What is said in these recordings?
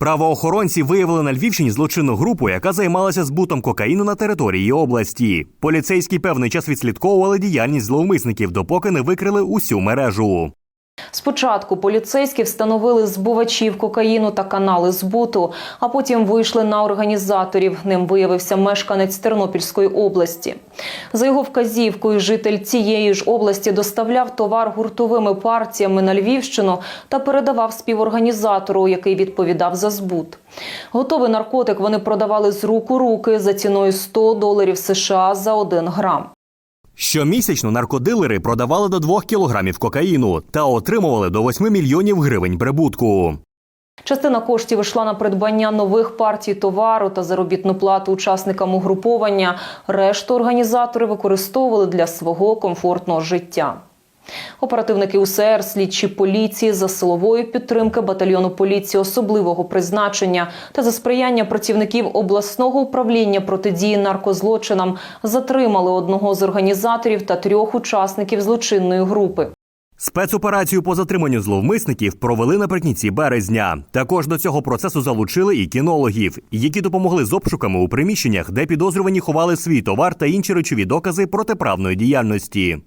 Правоохоронці виявили на Львівщині злочинну групу, яка займалася збутом кокаїну на території області. Поліцейські певний час відслідковували діяльність зловмисників, допоки не викрили усю мережу. Спочатку поліцейські встановили збувачів кокаїну та канали збуту, а потім вийшли на організаторів. Ним виявився мешканець Тернопільської області. За його вказівкою, житель цієї ж області доставляв товар гуртовими партіями на Львівщину та передавав співорганізатору, який відповідав за збут. Готовий наркотик вони продавали з рук у руки за ціною 100 доларів США за 1 грам. Щомісячно наркодилери продавали до 2 кілограмів кокаїну та отримували до 8 мільйонів гривень прибутку. Частина коштів йшла на придбання нових партій товару та заробітну плату учасникам угруповання. Решту організатори використовували для свого комфортного життя. Оперативники УСР, слідчі поліції за силової підтримки батальйону поліції особливого призначення та за сприяння працівників обласного управління протидії наркозлочинам затримали одного з організаторів та трьох учасників злочинної групи. Спецоперацію по затриманню зловмисників провели наприкінці березня. Також до цього процесу залучили і кінологів, які допомогли з обшуками у приміщеннях, де підозрювані ховали свій товар та інші речові докази протиправної діяльності.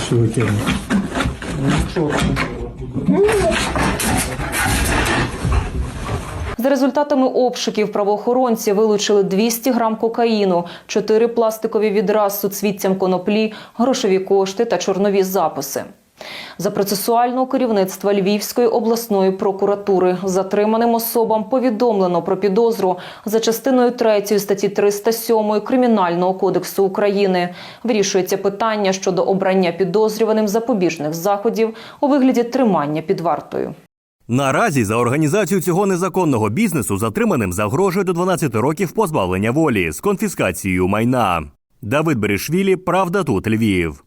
Що викине. За результатами обшуків правоохоронці вилучили 200 грам кокаїну, 4 пластикові відра з суцвіттям коноплі, грошові кошти та чорнові записи. За процесуального керівництва Львівської обласної прокуратури затриманим особам повідомлено про підозру за частиною 3 статті 307 Кримінального кодексу України. Вирішується питання щодо обрання підозрюваним запобіжних заходів у вигляді тримання під вартою. Наразі за організацію цього незаконного бізнесу затриманим загрожує до 12 років позбавлення волі з конфіскацією майна. Давид Берешвілі, Правда тут Львів.